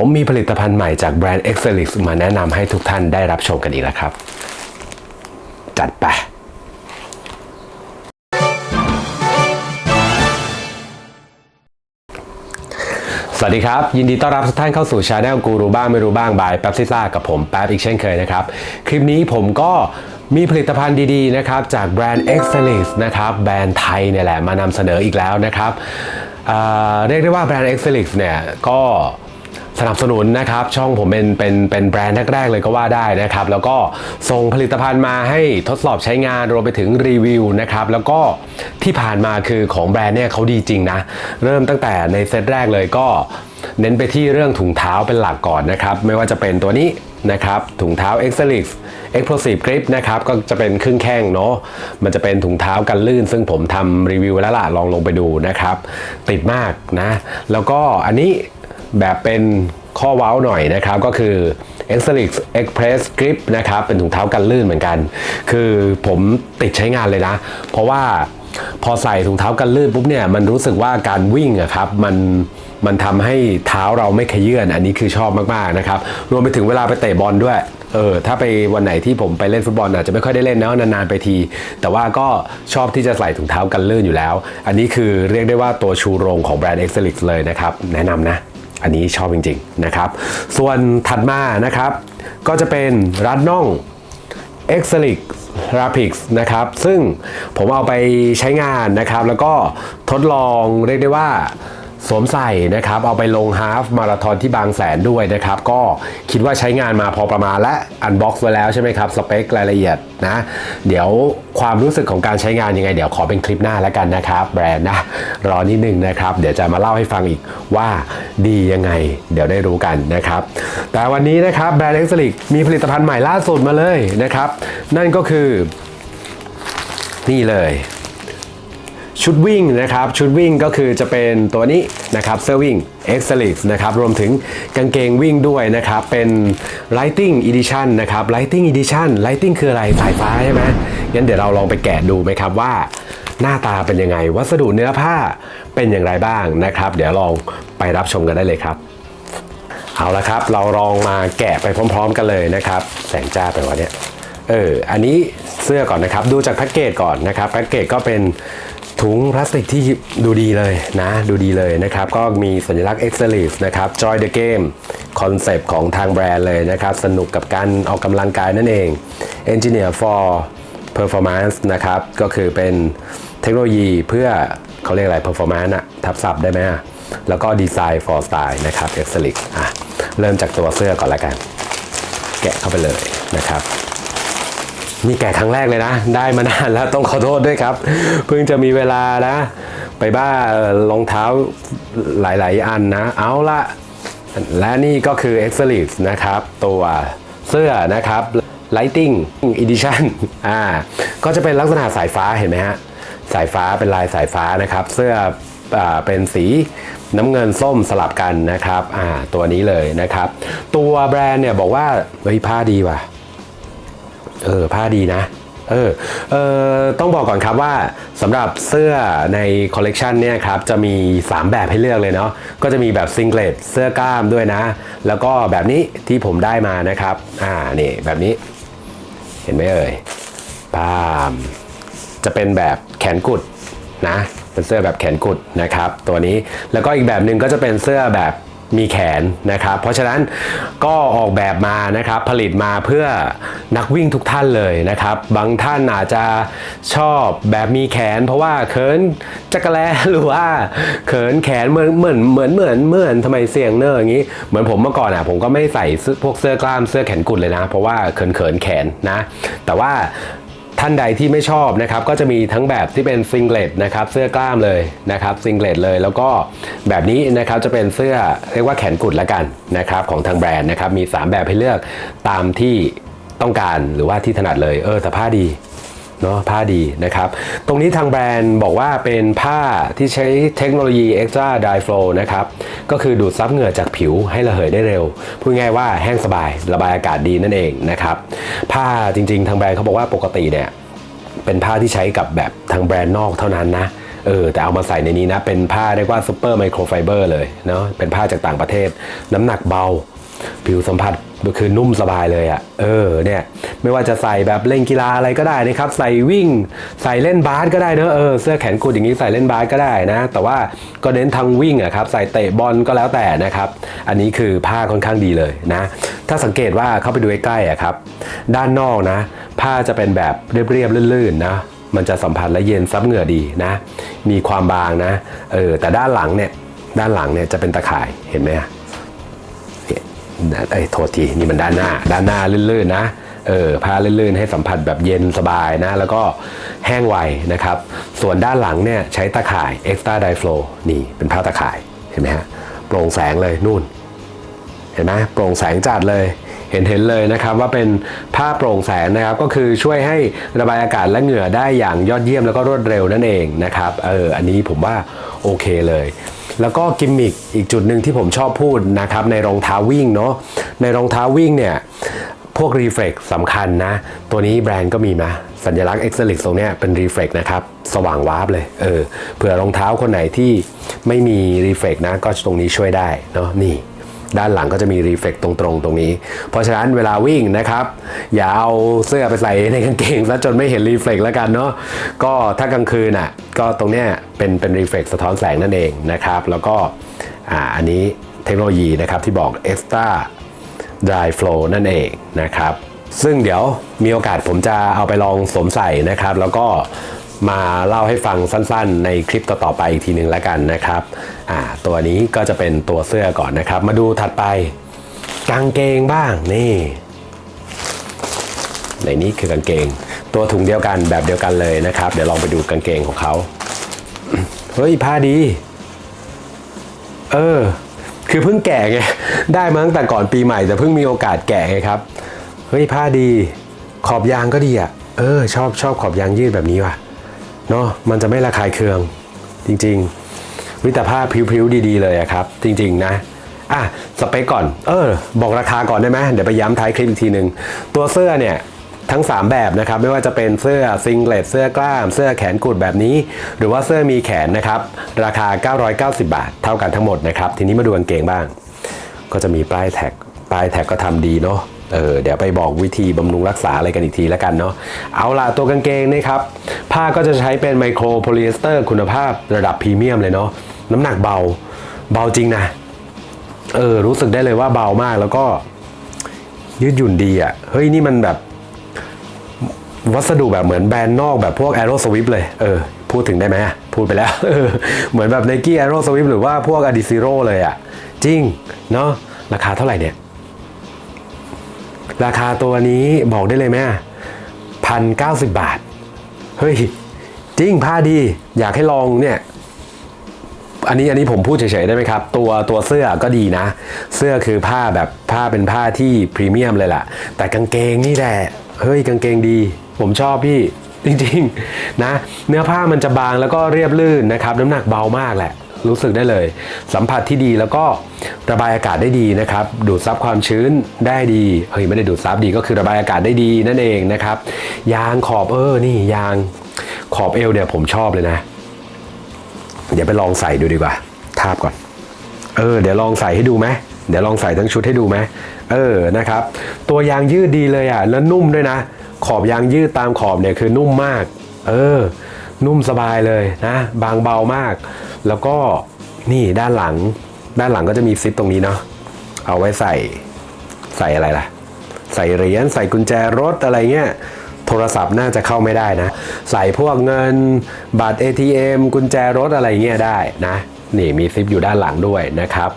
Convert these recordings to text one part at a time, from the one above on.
ผมมีผลิตภัณฑ์ใหม่จากแบรนด์ e x c e l i x มาแนะนำให้ทุกท่านได้รับชมกันอีกแล้วครับ จัดไปสวัสดีครับ ยินดีต้อนรับทุกท่านเข้าสู่ช anel กูรู้บ้างไม่รู้บ้างบายแป๊บซิซ่ากับผมแป๊บอีกเช่นเคยนะครับ คลิปนี้ผมก็มีผลิตภัณฑ์ดีๆนะครับ จากแบรนด์ e x c e l i x นะครับ แบรนด์ไทยเนี่ยแหละมานำเสนออีกแล้วนะครับเรียกได้ว่าแบรนด์ e x c e l i x เนี่ยก็ สนับสนุนนะครับช่องผมเป็นเป็นเป็นแบรนด์แรกๆเลยก็ว่าได้นะครับ แล้วก็ส่งผลิตภัณฑ์มาให้ทดสอบใช้งานรวมไปถึงรีวิวนะครับแล้วก็ที่ผ่านมาคือของแบรนด์เนี่ยเขาดีจริงนะ เริ่มตั้งแต่ในเซตแรกเลยก็เน้นไปที่เรื่องถุงเท้าเป็นหลักก่อนนะครับ ไม่ว่าจะเป็นตัวนี้นะครับถุงเท้า e x c e l i x Explosive Grip นะครับก็จะเป็นครึ่งแข้งเนาะมันจะเป็นถุงเท้ากันลื่น ซึ่งผมทำรีวิวแล้วล่ะลองลงไปดูนะครับ ติดมากนะ แล้วก็อันนี้ แบบเป็นข้อว้าวหน่อยนะครับ ก็คือ e x c e l i x Express Grip นะครับ เป็นถุงเท้ากันลื่นเหมือนกัน คือผมติดใช้งานเลยนะ เพราะว่าพอใส่ถุงเท้ากันลื่นปุ๊บเนี่ยมันรู้สึกว่าการวิ่งอะครับมันมันทำให้เท้าเราไม่ขยื่นอันนี้คือชอบมากๆนะครับ รวมไปถึงเวลาไปเตะบอลด้วย เออ ถ้าไปวันไหนที่ผมไปเล่นฟุตบอลอาจจะไม่ค่อยได้เล่นนะนานๆไปที แต่ว่าก็ชอบที่จะใส่ถุงเท้ากันลื่นอยู่แล้ว อันนี้คือเรียกได้ว่าตัวชูโรงของแบรนด์ e x c e l i x เลยนะครับ แนะนำนะ อันนี้ชอบจริงๆนะครับ ส่วนถัดมานะครับ ก็จะเป็นรัดน่อง e x c e l i x Rapix นะครับ ซึ่งผมเอาไปใช้งานนะครับ แล้วก็ทดลองเรียกได้ว่า สวมใส่นะครับเอาไปลงฮาฟมาราธอนที่บางแสนด้วยนะครับก็คิดว่าใช้งานมาพอประมาณและอันบ็อกซ์ไว้แล้วใช่ไหมครับสเปครายละเอียดนะ เดี๋ยวความรู้สึกของการใช้งานยังไง เดี๋ยวขอเป็นคลิปหน้าแล้วกันนะครับ แบรนด์นะรอนิดนึงนะครับ เดี๋ยวจะมาเล่าให้ฟังอีกว่าดียังไง เดี๋ยวได้รู้กันนะครับ แต่วันนี้นะครับแบรนด์เอ็กซ์ลิกมีผลิตภัณฑ์ใหม่ล่าสุดมาเลยนะครับ นั่นก็คือนี่เลย ชุดวิ่งนะครับ ชุดวิ่งก็คือจะเป็นตัวนี้นะครับเสื้อวิ่ง e x c e l i x นะครับ รวมถึงกางเกงวิ่งด้วยนะครับ เป็น Lighting Edition นะครับ Lighting Edition Lighting คืออะไรสายฟ้าใช่ไหมงั้นเดี๋ยวเราลองไปแกะดูไหมครับว่า หน้าตาเป็นยังไง วัสดุเนื้อผ้าเป็นอย่างไรบ้างนะครับ เดี๋ยวลองไปรับชมกันได้เลยครับ เอาละครับ เราลองมาแกะไปพร้อม ๆ กันเลยนะครับ แสงจ้าไปวะเนี่ยเออ อันนี้เสื้อก่อนนะครับ ดูจากแพ็กเกจก่อนนะครับ แพ็กเกจก็เป็น ถุงพลาสติกที่ดูดีเลยนะดูดีเลยนะครับ ก็มีสัญลักษณ์ e x c e l i s นะครับ Joy the Game คอนเซปต์ของทางแบรนด์เลยนะครับ สนุกกับการออกกำลังกายนั่นเอง Engineer for Performance นะครับ ก็คือเป็นเทคโนโลยีเพื่อเขาเรียกอะไร performance อะทับศัพท์ได้ไหมอะแล้วก็ดีไซน์ for style นะครับ e x c e l i s อะเริ่มจากตัวเสื้อก่อนละกัน แกะเข้าไปเลยนะครับ นี่แกะครั้งแรกเลยนะ ได้มานานแล้วต้องขอโทษด้วยครับ เพิ่งจะมีเวลานะ ไปบ้ารองเท้าหลาย ๆ อันนะ เอาละและนี่ก็คือ e x c e l i s นะครับ ตัวเสื้อนะครับ Lighting Edition อ่าก็จะเป็นลักษณะสายฟ้าเห็นไหมฮะ สายฟ้าเป็นลายสายฟ้านะครับ เสื้ออาเป็นสีน้ำเงินส้มสลับกันนะครับอ่าตัวนี้เลยนะครับ ตัวแบรนด์เนี่ยบอกว่าเฮ้ยผ้าดีว่ะ เออผ้าดีนะเออเออต้องบอกก่อนครับว่าสำหรับเสื้อในคอลเลกชันเนี่ยครับจะมี 3 แบบให้เลือกเลยเนาะก็จะมีแบบซิงเกิลเสื้อกล้ามด้วยนะ แล้วก็แบบนี้ที่ผมได้มานะครับ อ่านี่แบบนี้ เห็นไหมเอ่ยปามจะเป็นแบบแขนกุดนะเป็นเสื้อแบบแขนกุดนะครับ ตัวนี้แล้วก็อีกแบบหนึ่งก็จะเป็นเสื้อแบบ มีแขนนะครับ เพราะฉะนั้นก็ออกแบบมานะครับผลิตมาเพื่อนักวิ่งทุกท่านเลยนะครับ บางท่านอาจจะชอบแบบมีแขน เพราะว่าเขินจักรแลหรือว่าเขินแขนเหมือนเหมือนเหมือนเหมือนเหมือนทำไมเสียงเนอร์อย่างนี้ เหมือนผมเมื่อก่อนอะผมก็ไม่ใส่พวกเสื้อกล้ามเสื้อแขนกุดเลยนะ เพราะว่าเขินเขินแขนนะ แต่ว่า ท่านใดที่ไม่ชอบนะครับก็จะมีทั้งแบบที่เป็นซิงเกิลนะครับเสื้อกล้ามเลยนะครับซิงเกิลเลย แล้วก็แบบนี้นะครับจะเป็นเสื้อเรียกว่าแขนกุดละกันนะครับของทางแบรนด์นะครับมี 3 แบบให้เลือกตามที่ต้องการหรือว่าที่ถนัดเลยเออสภาพดี เนาะผ้าดีนะครับ ตรงนี้ทางแบรนด์บอกว่าเป็นผ้าที่ใช้เทคโนโลยี Extra Dry Flow นะครับ ก็คือดูดซับเหงื่อจากผิวให้ระเหยได้เร็ว พูดง่ายว่าแห้งสบายระบายอากาศดีนั่นเองนะครับ ผ้าจริงๆ ทางแบรนด์เขาบอกว่าปกติเนี่ยเป็นผ้าที่ใช้กับแบบทางแบรนด์นอกเท่านั้นนะเออแต่เอามาใส่ในนี้นะ เป็นผ้าเรียกว่าซูเปอร์ไมโครไฟเบอร์เลยเนาะเป็นผ้าจากต่างประเทศ น้ำหนักเบา ผิวสัมผัส คือนุ่มสบายเลยอะ่ะ เออ เนี่ย ไม่ว่าจะใส่แบบเล่นกีฬาอะไรก็ได้นะครับ ใส่วิ่ง ใส่เล่นบาสก็ได้เนอะเออ เสื้อแขนกุดอย่างนี้ใส่เล่นบาสก็ได้นะ แต่ว่าก็เน้นทางวิ่งอะครับ ใส่เตะบอลก็แล้วแต่นะครับ อันนี้คือผ้าค่อนข้างดีเลยนะ ถ้าสังเกตว่าเข้าไปดูใกล้ๆอะครับ ด้านนอกนะ ผ้าจะเป็นแบบเรียบๆลื่นๆนะ มันจะสัมผัสและเย็นซับเหงื่อดีนะ มีความบางนะ เออ แต่ด้านหลังเนี่ย ด้านหลังเนี่ยจะเป็นตะข่าย เห็นไหมอะ ไอ้โทษทีนี่มันด้านหน้า ด้านหน้าลื่นๆนะเออผ้าลื่นๆให้สัมผัสแบบเย็นสบายนะ แล้วก็แห้งไวนะครับ ส่วนด้านหลังเนี่ยใช้ตะข่าย extra dye flow นี่เป็นผ้าตะข่ายเห็นไหมฮะโปร่งแสงเลยนู่น เห็นไหมโปร่งแสงจัดเลยเห็นเห็นเลยนะครับว่าเป็นผ้าโปร่งแสงนะครับ ก็คือช่วยให้ระบายอากาศและเหงื่อได้อย่างยอดเยี่ยมแล้วก็รวดเร็วนั่นเองนะครับเอออันนี้ผมว่าโอเคเลย แล้วก็กิมมิคอีกจุดหนึ่งที่ผมชอบพูดนะครับในรองเท้าวิ่งเนาะในรองเท้าวิ่งเนี่ยพวกรีเฟล็กสำคัญนะ ตัวนี้แบรนด์ก็มีมาสัญลักษณ์เอ็กซ์ลิกตรงนี้เป็นรีเฟล็กนะครับ สว่างวาบเลย เออเผื่อรองเท้าคนไหนที่ไม่มีรีเฟล็กนะ ก็ตรงนี้ช่วยได้เนาะนี่ ด้านหลังก็จะมีรีเฟล็กตรงๆตรงนี้ เพราะฉะนั้นเวลาวิ่งนะครับ อย่าเอาเสื้อไปใส่ในกางเกงซะจนไม่เห็นรีเฟล็กแล้วกันเนาะก็ถ้ากลางคืนอะก็ตรงเนี้ยเป็นเป็นรีเฟล็กสะท้อนแสงนั่นเองนะครับ แล้วก็อ่าอันนี้เทคโนโลยีนะครับที่บอก extra dry flow นั่นเองนะครับ ซึ่งเดี๋ยวมีโอกาสผมจะเอาไปลองสวมใส่นะครับ แล้วก็มาเล่าให้ฟังสั้นๆ ในคลิปต่อๆไปอีกทีหนึ่งแล้วกันนะครับ อ่าตัวนี้ก็จะเป็นตัวเสื้อก่อนนะครับ มาดูถัดไปกางเกงบ้างนี่ในนี้คือกางเกง ตัวถุงเดียวกันแบบเดียวกันเลยนะครับ เดี๋ยวลองไปดูกางเกงของเขาเฮ้ยผ้าดี เออ คือเพิ่งแก่ไงได้มาตั้งแต่ก่อนปีใหม่แต่เพิ่งมีโอกาสแก่ไงครับเฮ้ยผ้าดี ขอบยางก็ดีอะเออ ชอบชอบขอบยางยืดแบบนี้ว่ะเนาะมันจะไม่ระคายเคือง จริง ๆ วิต่ผ้าพริ้วๆดีๆเลยครับ จริงๆนะอะสเปคก่อน เออ บอกราคาก่อนได้ไหมเดี๋ยวไปย้ำท้ายคลิปอีกทีหนึ่งตัวเสื้อเนี่ยทั้ง 3 แบบนะครับไม่ว่าจะเป็นเสื้อซิงเ e ตเสื้อกล้าม เสื้อแขนกุดแบบนี้ หรือว่าเสื้อมีแขนนะครับ ราคา 990 บาท เท่ากันทั้งหมดนะครับ ทีนี้มาดูกางเกงบ้าง ก็จะมีป้ายแท็กป้ายแท็กก็ทำดีเนาะ เออเดี๋ยวไปบอกวิธีบำรุงรักษาอะไรกันอีกทีแล้วกันเนาะเอาล่ะตัวกางเกงนี่ครับผ้าก็จะใช้เป็นไมโครโพลีเอสเตอร์คุณภาพระดับพรีเมียมเลยเนาะน้ำหนักเบาเบาจริงนะเออรู้สึกได้เลยว่าเบามากแล้วก็ยืดหยุ่นดีอะ่ะเฮ้ยนี่มันแบบ วัสดุแบบเหมือนแบรนด์นอกแบบพวก Aero Swift เลยเออพูดถึงได้ไหมพูดไปแล้วเออเหมือนแบบ Nike Aero Swift หรือว่าพวก Adizero เลยอะ่ะ จริงเนาะราคาเท่าไหร่เนี่ย ราคาตัวนี้บอกได้เลยไหมพันเก้าสิบบาท เฮ้ย จริงผ้าดี อยากให้ลองเนี่ยอันนี้อันนี้ผมพูดเฉยๆได้ไหมครับ ตัวตัวเสื้อก็ดีนะ เสื้อคือผ้าแบบผ้าเป็นผ้าที่พรีเมียมเลยล่ะ แต่กางเกงนี่แหละเฮ้ยกางเกงดี ผมชอบพี่จริงๆนะ เนื้อผ้ามันจะบางแล้วก็เรียบลื่นนะครับ น้ำหนักเบามากแหละ รู้สึกได้เลย สัมผัสที่ดีแล้วก็ระบายอากาศได้ดีนะครับ ดูดซับความชื้นได้ดีเฮ้ยไม่ได้ดูดซับดีก็คือระบายอากาศได้ดีนั่นเองนะครับ ยางขอบเออนี่ยางขอบเอวเนี่ยผมชอบเลยนะเดี๋ยวไปลองใส่ดูดีกว่า ทาบก่อน เออ เดี๋ยวลองใส่ให้ดูไหมเดี๋ยวลองใส่ทั้งชุดให้ดูไหมเออนะครับ ตัวยางยืดดีเลยอะแล้วนุ่มด้วยนะ ขอบยางยืดตามขอบเนี่ยคือนุ่มมาก เออ นุ่มสบายเลยนะ บางเบามาก แล้วก็นี่ด้านหลัง ด้านหลังก็จะมีซิปตรงนี้เนาะเอาไว้ใส่ใส่อะไรล่ะ ใส่เหรียญใส่กุญแจรถอะไรเงี้ยโทรศัพท์น่าจะเข้าไม่ได้นะ ใส่พวกเงินบัตร ATM กุญแจรถอะไรเงี้ยได้นะ นี่มีซิปอยู่ด้านหลังด้วยนะครับ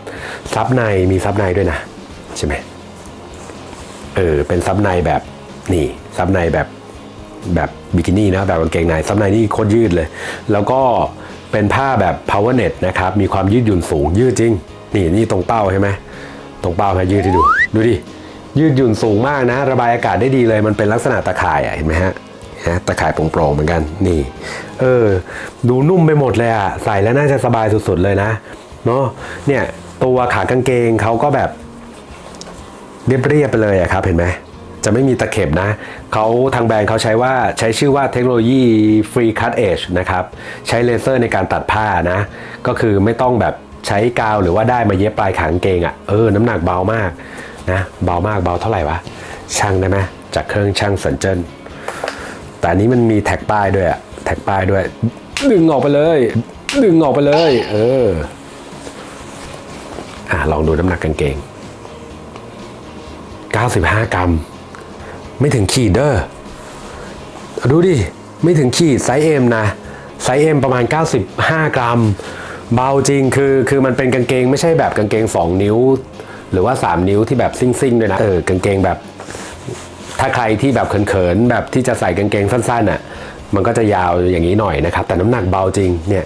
ซับในมีซับในด้วยนะ ใช่ไหมเออเป็นซับในแบบนี่ซับในแบบแบบบิกินี่นะแบบกางเกงในซับในนี่โคตรยืดเลย แล้วก็ เป็นผ้าแบบ power net นะครับ มีความยืดหยุ่นสูง ยืดจริง นี่นี่ตรงเป้าใช่ไหม ตรงเป้าให้ยืดให้ดู ดูดิ ยืดหยุ่นสูงมากนะ ระบายอากาศได้ดีเลย มันเป็นลักษณะตะข่ายอะเห็นไหมฮะนะตะข่ายโปร่งๆเหมือนกัน นี่ เออ ดูนุ่มไปหมดเลยอะใส่แล้วน่าจะสบายสุดๆเลยนะ เนาะเนี่ย ตัวขากางเกงเขาก็แบบ เรียบๆไปเลยอะครับ เห็นไหม จะไม่มีตะเข็บนะเขาทางแบรนด์เขาใช้ว่าใช้ชื่อว่าเทคโนโลยี Free Cut Edge นะครับ ใช้เลเซอร์ในการตัดผ้านะ ก็คือไม่ต้องแบบใช้กาวหรือว่าได้มาเย็บปลายขางเกงอะ่ะเออ น้ำหนักเบามากนะเบามากเบาเท่าไหร่วะช่างได้ไหมจากเครื่องช่างสันเจนแต่อันนี้มันมีแท็กป้ายด้วยอะแท็กป้ายด้วย ดึงออกไปเลย ดึงออกไปเลย เอออะลองดูน้ำหนักกางเกง 95 กรัม ไม่ถึงขีดเด้อดูดิ ไม่ถึงขีดไซส์เอ็มนะไซส์เอ็มประมาณ 95 กรัม เบาจริงคือคือมันเป็นกางเกงไม่ใช่แบบกางเกง 2 นิ้ว หรือว่า 3 นิ้วที่แบบซิ่งๆด้วยนะเออกางเกงแบบ ถ้าใครที่แบบเขินๆแบบที่จะใส่กางเกงสั้นๆอะมันก็จะยาวอย่างนี้หน่อยนะครับ แต่น้ำหนักเบาจริงเนี่ย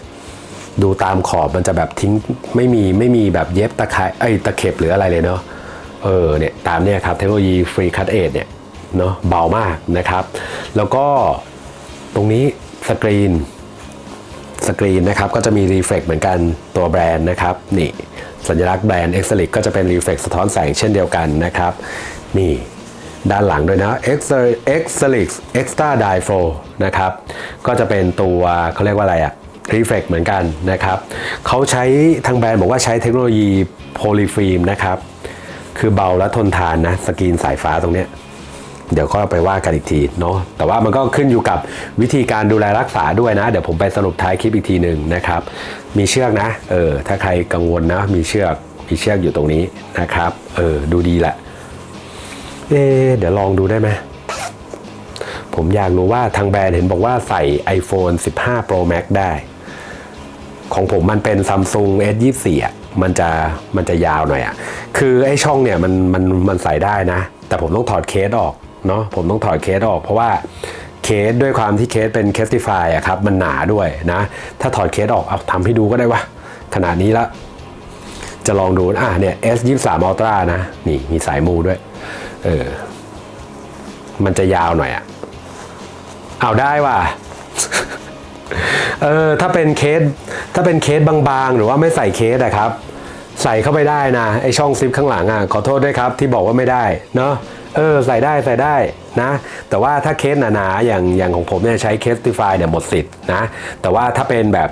ดูตามขอบมันจะแบบทิ้งไม่มีไม่มีแบบเย็บตะไคร้ไอ้ตะเข็บหรืออะไรเลยเนาะเออเนี่ยตามเนี่ยครับเทคโนโลยีฟรีคัตเอทเนี่ย เนาะเบามากนะครับ แล้วก็ตรงนี้สกรีนสกรีนนะครับก็จะมีรีเฟล็กเหมือนกันตัวแบรนด์นะครับนี่สัญลักษณ์แบรนด์ e x e l i c ก็จะเป็นรีเฟล็กสะท้อนแสงเช่นเดียวกันนะครับ นี่ด้านหลังด้วยนะ e x e l i x Extra Dye Flow นะครับก็จะเป็นตัวเขาเรียกว่าอะไรอะ Reflect เหมือนกันนะครับเขาใช้ทางแบรนด์บอกว่าใช้เทคโนโลยีโพลีฟิล์มนะครับ คือเบาและทนทานนะสกรีนสายฟ้าตรงเนี้ย เดี๋ยวก็ไปว่ากันอีกทีเนาะแต่ว่ามันก็ขึ้นอยู่กับวิธีการดูแลรักษาด้วยนะ เดี๋ยวผมไปสรุปท้ายคลิปอีกทีหนึ่งนะครับ มีเชือกนะเออถ้าใครกังวลนะ มีเชือกมีเชือกอยู่ตรงนี้นะครับเออดูดีแหละเอะเดี๋ยวลองดูได้ไหมผมอยากรู้ว่าทางแบรนด์เห็นบอกว่าใส่ iPhone 15 Pro Max ได้ ของผมมันเป็น Samsung S24 อะมันจะมันจะยาวหน่อยอะคือไอ้ช่องเนี่ยมันมันมันใส่ได้นะ แต่ผมต้องถอดเคสออก เนาะผมต้องถอดเคสออก เพราะว่าเคสด้วยความที่เคสเป็นเคสติฟายอะครับมันหนาด้วยนะ ถ้าถอดเคสออกเอาทำให้ดูก็ได้วะขนาดนี้ละจะลองดูอะเนี่ย S23 Ultra นะ นี่มีสายมูด้วย เออ มันจะยาวหน่อยอะเอาได้ว่ะเออถ้าเป็นเคสถ้าเป็นเคสบางๆ หรือว่าไม่ใส่เคสอะครับ ใส่เข้าไปได้นะไอช่องซิปข้างหลังอะขอโทษด้วยครับที่บอกว่าไม่ได้เนาะเออใส่ได้ใส่ได้นะแต่ว่าถ้าเคสหนาๆอย่างอย่างของผมเนี่ยใช้เคสติฟายเนี่ยหมดสิทธิ์นะแต่ว่าถ้าเป็นแบบ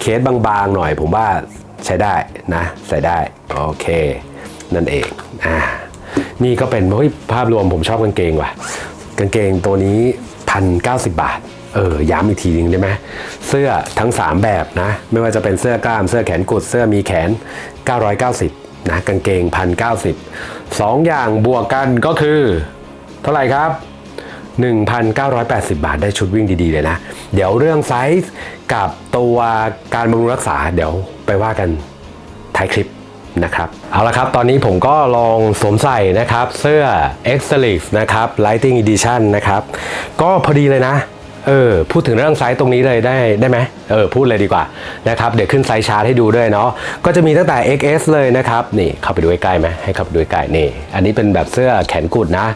เคสบางๆหน่อย ผมว่าใช้ได้นะ ใส่ได้โอเค นั่นเองอ่านี่ก็เป็นเฮ้ยภาพรวมผมชอบกางเกงว่ะ กางเกงตัวนี้พันเก้าสิบบาท เออย้ำอีกทีหนึ่งได้ไหมเสื้อทั้ง 3 แบบนะ ไม่ว่าจะเป็นเสื้อกล้ามเสื้อแขนกุดเสื้อมีแขน 990นะกางเกง 1,090สองอย่างบวกกันก็คือ เท่าไหร่ครับ 1,980 บาทได้ชุดวิ่งดีๆเลยนะ เดี๋ยวเรื่องไซส์กับตัวการบำรุงรักษาเดี๋ยวไปว่ากันท้ายคลิปนะครับเอาละครับ ตอนนี้ผมก็ลองสวมใส่นะครับ เสื้อ e x c e l i x นะครับ Lighting Edition นะครับ ก็พอดีเลยนะ เออพูดถึงเรื่องไซส์ตรงนี้เลยได้ได้ไหมเออพูดเลยดีกว่านะครับเดี๋ยวขึ้นไซส์ชาร์ตให้ดูด้วยเนาะก็จะมีตั้งแต่ XS เลยนะครับนี่เข้าไปดูใกล้ไหมให้เข้าไปดูใกล้นี่ อันนี้เป็นแบบเสื้อแขนกุดนะ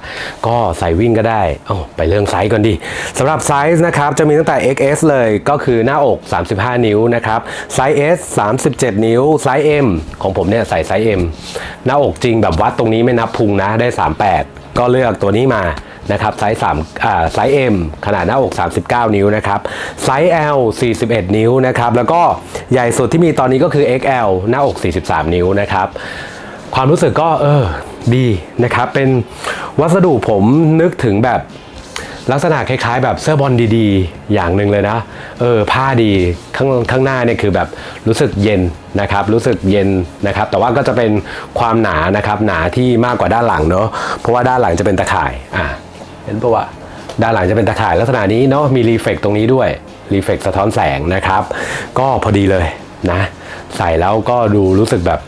ก็ใส่วิ่งก็ได้อ้าไปเรื่องไซส์ก่อนดิสำหรับไซส์นะครับจะมีตั้งแต่ XS เลยก็คือหน้าอก 35 นิ้วนะครับไซส์ S 37 นิ้วไซส์ M ของผมเนี่ยใส่ไซส์ M หน้าอกจริงแบบวัดตรงนี้ไม่นับพุงนะได้ 38 ก็เลือกตัวนี้มา นะครับไซส์3อ่าไซส์ M ขนาดหน้าอก 39 นิ้วนะครับไซส์ L 41 นิ้วนะครับแล้วก็ใหญ่สุดที่มีตอนนี้ก็คือ XL หน้าอก 43 นิ้วนะครับความรู้สึกก็เออดีนะครับเป็นวัสดุผมนึกถึงแบบลักษณะคล้ายๆ แบบเสื้อบอลดีๆ อย่างหนึ่งเลยนะ เออผ้าดีข้างข้างหน้าเนี่ยคือแบบรู้สึกเย็นนะครับ รู้สึกเย็นนะครับ แต่ว่าก็จะเป็นความหนานะครับหนาที่มากกว่าด้านหลังเนาะเพราะว่าด้านหลังจะเป็นตะข่ายอะ เห็นปะว่าด้านหลังจะเป็นตะข่ายลักษณะนี้เนาะมีรีเฟกตรงนี้ด้วยรีเฟกสะท้อนแสงนะครับ ก็พอดีเลยนะ ใส่แล้วก็ดูรู้สึกแบบ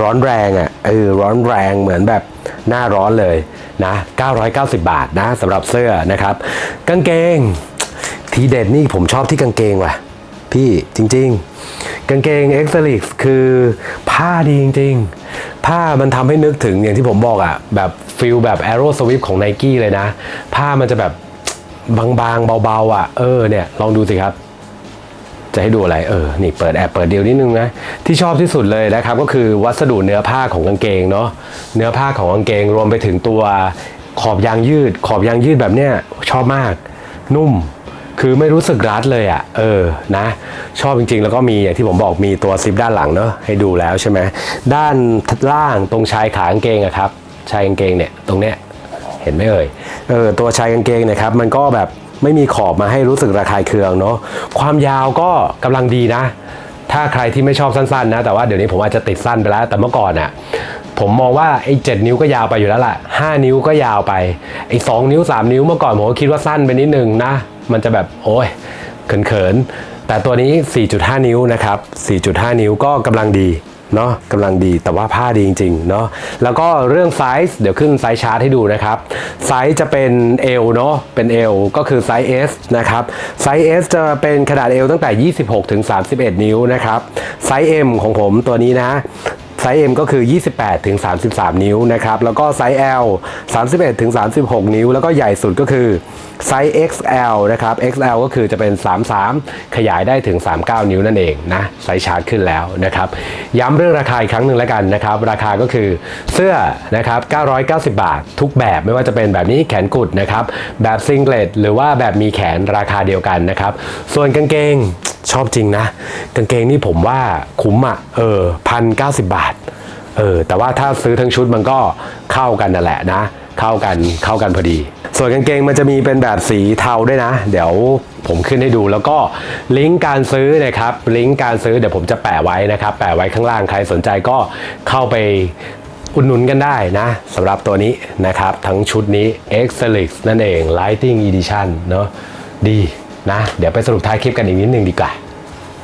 ร้อนแรงอะ่ะเออร้อนแรงเหมือนแบบหน้าร้อนเลยนะ990 บาทนะสำหรับเสื้อนะครับ กางเกง ทีเด็ดนี่ผมชอบที่กางเกงว่ะ พี่จริง ๆ กางเกง e x e l i x คือผ้าดีจริง ๆ ผ้ามันทำให้นึกถึงอย่างที่ผมบอกอะ่ะ แบบฟิลแบบ Aero Swift ของ n i กี้เลยนะ ผ้ามันจะแบบบางๆ เบาๆอะ เออเนี่ย ลองดูสิครับ จะให้ดูอะไร เออ นี่เปิดแอบเปิดเดียวนิดนึงนะ ที่ชอบที่สุดเลยนะครับ ก็คือวัสดุเนื้อผ้าของกางเกงเนาะเนื้อผ้าของกางเกงรวมไปถึงตัวขอบยางยืด ขอบยางยืดแบบเนี้ยชอบมาก นุ่ม คือไม่รู้สึกรัดเลยอะ่ะ เออ นะ ชอบจริงๆ แล้วก็มีอย่างที่ผมบอกมีตัวซิปด้านหลังเนอะให้ดูแล้วใช่ไหม ด้านล่างตรงชายขากางเกงอะครับ ชายกางเกงเนี่ย ตรงเนี้ย เห็นไหมเอ่ย เออ ตัวชายกางเกงเนะครับ มันก็แบบไม่มีขอบมาให้รู้สึกระคายเคืองเนาะ ความยาวก็กำลังดีนะ ถ้าใครที่ไม่ชอบสั้นๆ นะ แต่ว่าเดี๋ยวนี้ผมอาจจะติดสั้นไปแล้ว แต่เมื่อก่อนน่ะผมมองว่าไอ้เจ็ดนิ้วก็ยาวไปอยู่แล้วล่ะห้านิ้วก็ยาวไป ไอ้สองนิ้วสามนิ้วเมื่อก่อนผมก็คิดว่าสั้นไปนิดนึงนะ มันจะแบบโอ้ยเขินๆ แต่ตัวนี้ 4.5 นิ้วนะครับ 4.5 นิ้วก็กำลังดีเนาะกำลังดีแต่ว่าผ้าดีจริงๆเนาะแล้วก็เรื่องไซส์เดี๋ยวขึ้นไซส์ชาร์ตให้ดูนะครับ ไซส์จะเป็น L เนาะเป็น L ก็คือไซส์ S นะครับ ไซส์ S จะเป็นขนาด L ตั้งแต่ 26 ถึง 31 นิ้วนะครับ ไซส์ M ของผมตัวนี้นะ ไซส์ M ก็คือ 28ถึง33 นิ้วนะครับแล้วก็ไซส์ L 31ถึง36 นิ้ว แล้วก็ใหญ่สุดก็คือไซส์ XL นะครับ XL ก็คือจะเป็น 33 ขยายได้ถึง 39 นิ้วนั่นเองนะไซส์ชาร์จขึ้นแล้วนะครับย้ำเรื่องราคาอีกครั้งหนึ่งแล้วกันนะครับราคาก็คือเสื้อนะครับ990 บาท ทุกแบบไม่ว่าจะเป็นแบบนี้แขนกุดนะครับแบบซิงเกิลหรือว่าแบบมีแขนราคาเดียวกันนะครับส่วนกางเกงชอบจริงนะ กางเกงนี่ผมว่าคุ้มอะ เออพันเก้าสิบบาท เออ แต่ว่าถ้าซื้อทั้งชุดมันก็เข้ากันนั่นแหละนะ เข้ากันเข้ากันพอดี ส่วนกางเกงมันจะมีเป็นแบบสีเทาด้วยนะ เดี๋ยวผมขึ้นให้ดูแล้วก็ลิงก์การซื้อนะครับ ลิงก์การซื้อเดี๋ยวผมจะแปะไว้นะครับ แปะไว้ข้างล่างใครสนใจก็เข้าไปอุดหนุนกันได้นะสำหรับตัวนี้นะครับ ทั้งชุดนี้ Excelix นั่นเอง Lighting Edition เนอะดี นะ เดี๋ยวไปสรุปท้ายคลิปกันอีกนิดนึงดีกว่า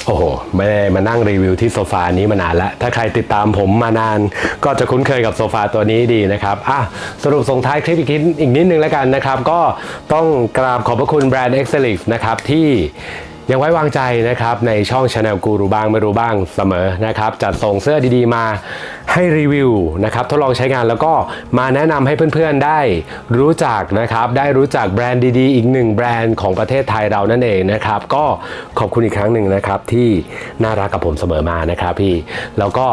โอ้โห ไม่ได้มานั่งรีวิวที่โซฟานี้มานานแล้ว ถ้าใครติดตามผมมานาน ก็จะคุ้นเคยกับโซฟาตัวนี้ดีนะครับอะสรุปส่งท้ายคลิปอีกนิดอีกนิดนึงแล้วกันนะครับ ก็ต้องกราบขอบพระคุณแบรนด์ Excelix นะครับที่ ยังไว้วางใจนะครับในช่อง Channel กูรูบ้างไม่รู้บ้างเสมอนะครับจัดส่งเสื้อดีๆมาให้รีวิวนะครับทดลองใช้งานแล้วก็มาแนะนำให้เพื่อนๆได้รู้จักนะครับได้รู้จักแบรนด์ดีๆ อีกหนึ่งแบรนด์ของประเทศไทยเรานั่นเองนะครับก็ขอบคุณอีกครั้งหนึ่งนะครับที่น่ารักกับผมเสมอมานะครับพี่แล้วก็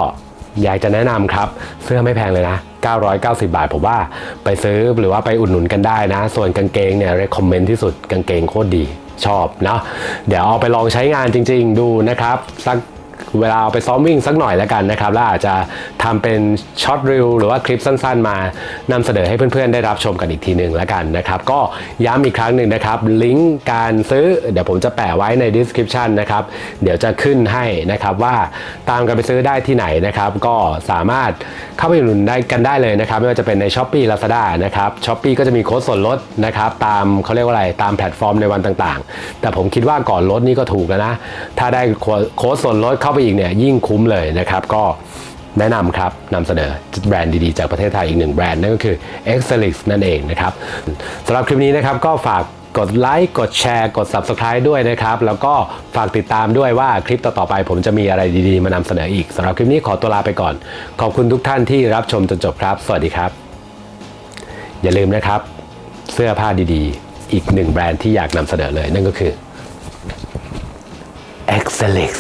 อยากจะแนะนำครับ เสื้อไม่แพงเลยนะ 990 บาทผมว่าไปซื้อหรือว่าไปอุดหนุนกันได้นะ ส่วนกางเกงเนี่ย recommend ที่สุดกางเกงโคตรดีชอบเนาะเดี๋ยวเอาไปลองใช้งานจริง ๆ ดูนะครับสัก เวลาเอาไปซ้อมวิ่งสักหน่อยแล้วกันนะครับแล้วอาจจะทำเป็นช็อตรีวหรือว่าคลิปสั้นๆ มานำเสนอให้เพื่อนๆ ได้รับชมกันอีกทีหนึ่งแล้วกันนะครับ ก็ย้ำอีกครั้งหนึ่งนะครับ ลิงก์การซื้อ เดี๋ยวผมจะแปะไว้ใน description นะครับ เดี๋ยวจะขึ้นให้นะครับว่าตามกันไปซื้อได้ที่ไหนนะครับ ก็สามารถเข้าไปอุดหนุนได้กันได้เลยนะครับ ไม่ว่าจะเป็นใน s h อ p e e Lazada นะครับ s h อ p e e ก็จะมีโค้ดส่วนลดนะครับ ตามเขาเรียกว่าอะไรตามแพลตฟอร์มในวันต่างๆ แต่ผมคิดว่าก่อนลดนี่ก็ถูกแล้วนะถ้าได้โค้ดส่วนลดเข้าไปอีกเนี่ยยิ่งคุ้มเลยนะครับก็แนะนำครับนำเสนอแบรนด์ดีๆ จากประเทศไทยอีกหนึ่งแบรนด์นั่นก็คือ Excelix นั่นเองนะครับสำหรับคลิปนี้นะครับก็ฝากกดไลค์กดแชร์ กด Subscribe ด้วยนะครับ แล้วก็ฝากติดตามด้วยว่าคลิปต่อๆไป ผมจะมีอะไรดีๆ มานำเสนออีกสำหรับคลิปนี้ขอตัวลาไปก่อน ขอบคุณทุกท่านที่รับชมจนจบครับ สวัสดีครับ อย่าลืมนะครับ เสื้อผ้าดีๆ อีกหนึ่งแบรนด์ที่อยากนำเสนอเลยนั่นก็คือ Excelix